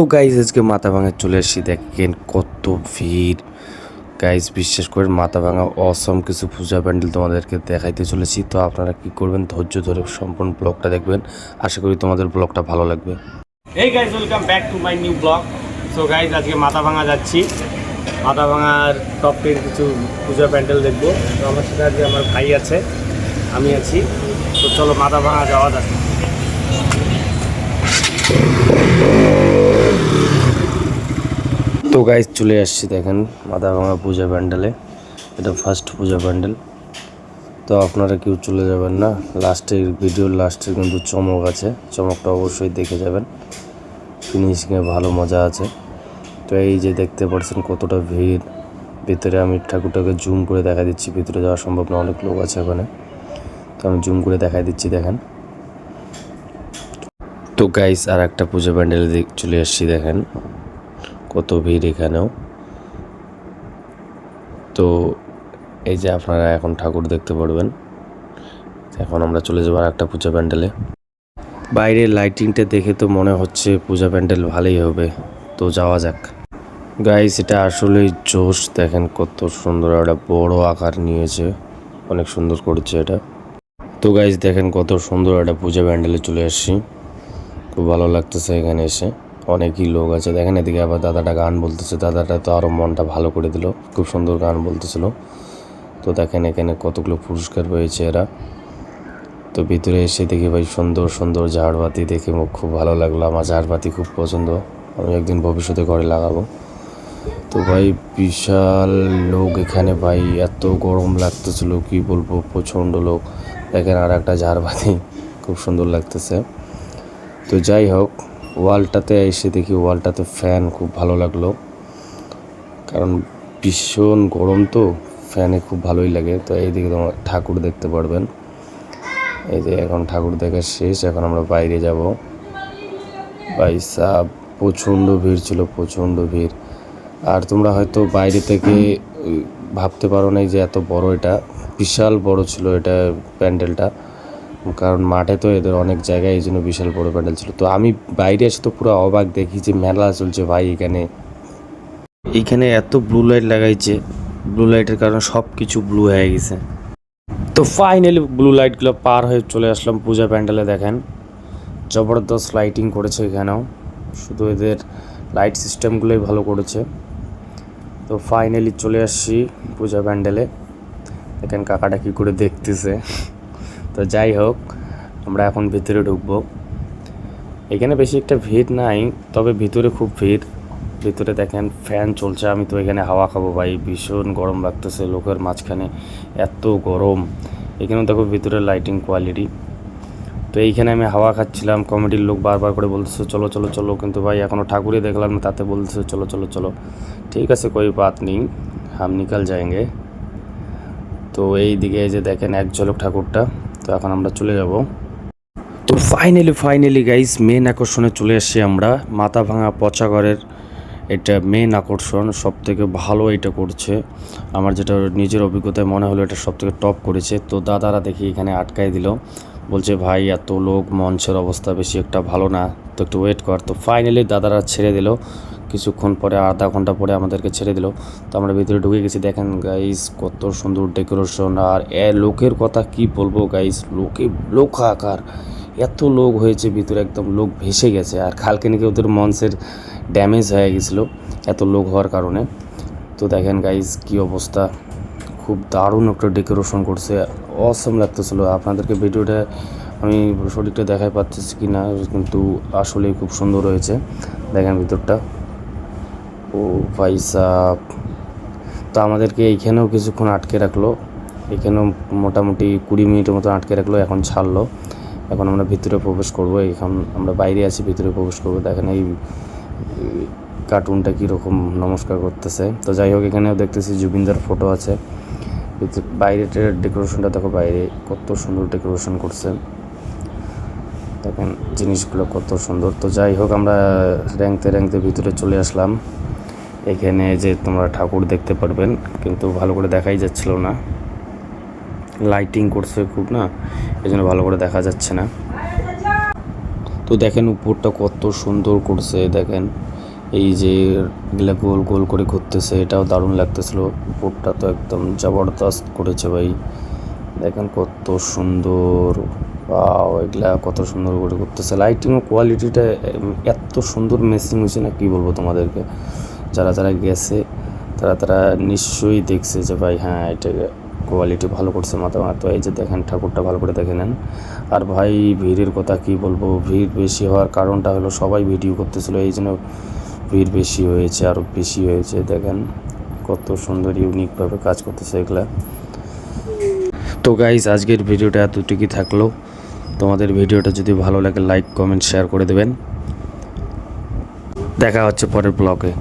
তো গাইজ আজকে মাথা ভাঙা চলে আসছি। দেখেন কত ভিড়। গাইজ বিশ্বাস করে মাথা ভাঙা অসম কিছু পূজা প্যান্ডেল তোমাদেরকে দেখাইতে চলেছি। তো আপনারা কি করবেন? ধৈর্য ধরে সম্পূর্ণ ব্লগটা দেখবেন। আশা করি তোমাদের ব্লগটা ভালো লাগবে। এই guys welcome back to my new blog so guys আজকে মাথা ভাঙা যাচ্ছি। মাথা ভাঙার টপ কিছু পূজা প্যান্ডেল দেখব। তো আমার সাথে আজকে আমার ভাই আছে। আমি আছি। তো চলো মাথা ভাঙা যাওয়া যাক। তো গাইজ চলে আসছি দেখেন মাথা ভাঙা পূজা প্যান্ডেলে। এটা ফার্স্ট পূজা প্যান্ডেল। তো আপনারা কেউ চলে যাবেন না। লাস্টের ভিডিওর লাস্টে কিন্তু চমক আছে। চমকটা অবশ্যই দেখে যাবেন। ফিনিশিংয়ে ভালো মজা আছে। তো এই যে দেখতে পাচ্ছেন কতটা ভিড়। ভিতরে আমি ঠাকুরটাকে জুম করে দেখা দিচ্ছি। ভিতরে যাওয়া সম্ভব না, অনেক লোক আছে ওখানে। তো আমি জুম করে দেখা দিচ্ছি, দেখেন। তো গাইস আর একটা পুজো প্যান্ডেলে চলে আসছি, দেখেন। কত ভিড় এখানেও। তো এই যে আপনারা এখন ঠাকুর দেখতে পারবেন। এখন আমরা চলে যাব আর একটা পূজা প্যান্ডেলে। বাইরের লাইটিংটা দেখে তো মনে হচ্ছে পূজা প্যান্ডেল ভালোই হবে। তো যাওয়া যাক। গাইস, এটা আসলেই জোশ। দেখেন কত সুন্দর একটা বড় আকার নিয়েছে। অনেক সুন্দর করেছে এটা। তো গাইস, দেখেন কত সুন্দর একটা পূজা প্যান্ডেলে চলে আসছি। খুব ভালো লাগতেছে এখানে এসে। অনেকই লোক আছে। দেখেন এদিকে আবার দাদাটা গান বলতেছে। দাদাটা তো আরও মনটা ভালো করে দিল। খুব সুন্দর গান বলতেছিল। তো দেখেন এখানে কতগুলো পুরস্কার পেয়েছে এরা। তো ভিতরে এসে দেখি ভাই সুন্দর সুন্দর ঝাড়বাতি দেখে মুখ খুব ভালো লাগল। আমার ঝাড়বাতি খুব পছন্দ। আমি একদিন ভবিষ্যতে ঘরে লাগাবো। তো ভাই বিশাল লোক এখানে ভাই। এত গরম লাগতেছিল, কি বলব? প্রচণ্ড লোক। দেখেন আর একটা ঝাড়বাতি। খুব সুন্দর লাগতেছে। তো যাই হোক ওয়ালটাতে এসে দেখি ওয়ালটাতে ফ্যান খুব ভালো লাগল। কারণ ভীষণ গরম তো, ফ্যানে খুব ভালোই লাগে। তো এইদিকে তোমার ঠাকুর দেখতে পারবেন। এই যে এখন ঠাকুর দেখা শেষ, এখন আমরা বাইরে যাব। ভাই সাহ প্রচণ্ড ভিড় ছিল, প্রচণ্ড ভিড়। আর তোমরা হয়তো বাইরে থেকে, ভাবতে পারো না যে এত বড় এটা। বিশাল বড় ছিল এটা প্যান্ডেলটা। কারণ মাঠে তো এদের অনেক জায়গায় এই জন্য বিশাল বড় প্যান্ডেল ছিল। তো আমি বাইরে এসে তো পুরো অবাক দেখি যে মেলা চলছে ভাই এখানে। এইখানে এত ব্লু লাইট লাগাইছে। ব্লু লাইটের কারণে সব কিছু ব্লু হয়ে গেছে। তো ফাইনালি ব্লু লাইটগুলো পার হয়ে চলে আসলাম পূজা প্যান্ডেলে, দেখেন। জবরদস্ত লাইটিং করেছে এখানেও। শুধু এদের লাইট সিস্টেমগুলোই ভালো করেছে। তো ফাইনালি চলে আসছি পূজা প্যান্ডেলে। দেখেন কাকাটা কী করে দেখতেছে। তো যাই হোক, আমরা এখন ভিতরে ঢুকবো। এখানে বেশি একটা ভিড় নাই, তবে ভিতরে খুব ভিড়। ভিতরে দেখেন, ফ্যান চলছে, আমি তো এখানে হাওয়া খাব ভাই। ভীষণ গরম লাগতেছে লোকের মাঝখানে, এত গরম। এখানেও দেখো ভিতরে লাইটিং কোয়ালিটি তো এইখানে আমি হাওয়া খাচ্ছিলাম কমিটির লোক বারবার করে বলতেছে, চলো চলো চলো। কিন্তু ভাই এখনও ঠাকুরই দেখলাম না, তাতে বলতেছে, চলো চলো চলো। ঠিক আছে, কোই বাত নেই, হাম নিকাল যাएंगे তো এই দিকে যে দেখেন, এক ঝলক ঠাকুরটা। তো এখন আমরা চলে যাব। তো ফাইনালি ফাইনালি গাইস মেন আকর্ষণে চলে আসছি আমরা। মাথা ভাঙা পচাগড়ের এটা মেন আকর্ষণ সব থেকে ভালো এটা করছে। আমার যেটা নিজের অভিজ্ঞতায় মনে হলো এটা সব থেকে টপ করেছে। তো দাদারা দেখি এখানে আটকাই দিল। বলছে, ভাই, এত লোক, মঞ্চের অবস্থা বেশি একটা ভালো না। তো একটু ওয়েট কর। তো ফাইনালি দাদারা ছেড়ে দিল। কিছুক্ষণ পরে, আধা ঘণ্টা পরে আমাদেরকে ছেড়ে দিল। তো আমরা ভিতরে ঢুকে গেছি। দেখেন গাইস কত সুন্দর ডেকোরেশন আর এ লোকের কথা কি বলব গাইস লোকে লোক আকার। এত লোক হয়েছে ভিতরে, একদম লোক ভেসে গেছে। আর কালকে নাকি ওদের মঞ্চের ড্যামেজ হয়ে গেছিল, এত লোক হওয়ার কারণে। তো দেখেন গাইস কি অবস্থা। খুব দারুণ একটা ডেকোরেশন করছে। অসম লাগতেছিলো। আপনাদেরকে ভিডিওটা আমি সঠিকটা দেখাই পাচ্ছি কি না কিন্তু আসলেই খুব সুন্দর হয়েছে। দেখেন ভিতরটা। ও ভাই সাহ তো আমাদেরকে এইখানেও কিছুক্ষণ আটকে রাখল। এখানেও মোটামুটি কুড়ি মিনিটের মতো আটকে রাখল, এখন ছাড়লো। এখন আমরা ভিতরে প্রবেশ করব। এখন আমরা বাইরে আছি, ভিতরে প্রবেশ করব। দেখেন এই কার্টুনটা কীরকম নমস্কার করতেছে। তো যাই হোক, এখানেও দেখতেছি জুবিনদার ফটো আছে। বাইরেটার ডেকোরেশনটা দেখো, বাইরে কত সুন্দর ডেকোরেশন করছে। দেখেন জিনিসগুলো কত সুন্দর। তো যাই হোক, আমরা র্যাংতে র্যাংতে ভিতরে চলে আসলাম। এখানে যে তোমরা ঠাকুর দেখতে পারবেন, কিন্তু ভালো করে দেখাই যাচ্ছিল না। লাইটিং করছে খুব না এই জন্য ভালো করে দেখা যাচ্ছে না। তো দেখেন উপরটা কত সুন্দর করছে, দেখেন। এই যে এগুলা গোল গোল করে ঘুরতেছে, এটাও দারুণ লাগতেছিল। উপরটা তো একদম জবরদস্ত করেছে ভাই। দেখেন কত সুন্দর বাও এগুলা কত সুন্দর করে করতেছে লাইটিং ও কোয়ালিটিটা এত সুন্দর মেসিং হয়েছে না, কি বলব তোমাদেরকে? যারা যারা গেছে, তারা তারা নিশ্চয়ই দেখছে যে ভাই হ্যাঁ এটা কোয়ালিটি ভালো করছে মাথা তো এই যে দেখেন, ঠাকুরটা ভালো করে দেখে নেন। আর ভাই, ভিড়ের কথা কি বলব? ভিড় বেশি হওয়ার কারণটা হলো সবাই ভিডিও করতেছিল, এই জন্য ভিড় বেশি হয়েছে আরও বেশি হয়েছে। দেখেন, কত সুন্দর ইউনিকভাবে কাজ করতেছে এগুলা। তো গাইজ আজকের ভিডিওটা এতটুকুই থাকল। তোমাদের ভিডিওটা যদি ভালো লাগে লাইক কমেন্ট শেয়ার করে দেবেন। দেখা হচ্ছে পরের ব্লগে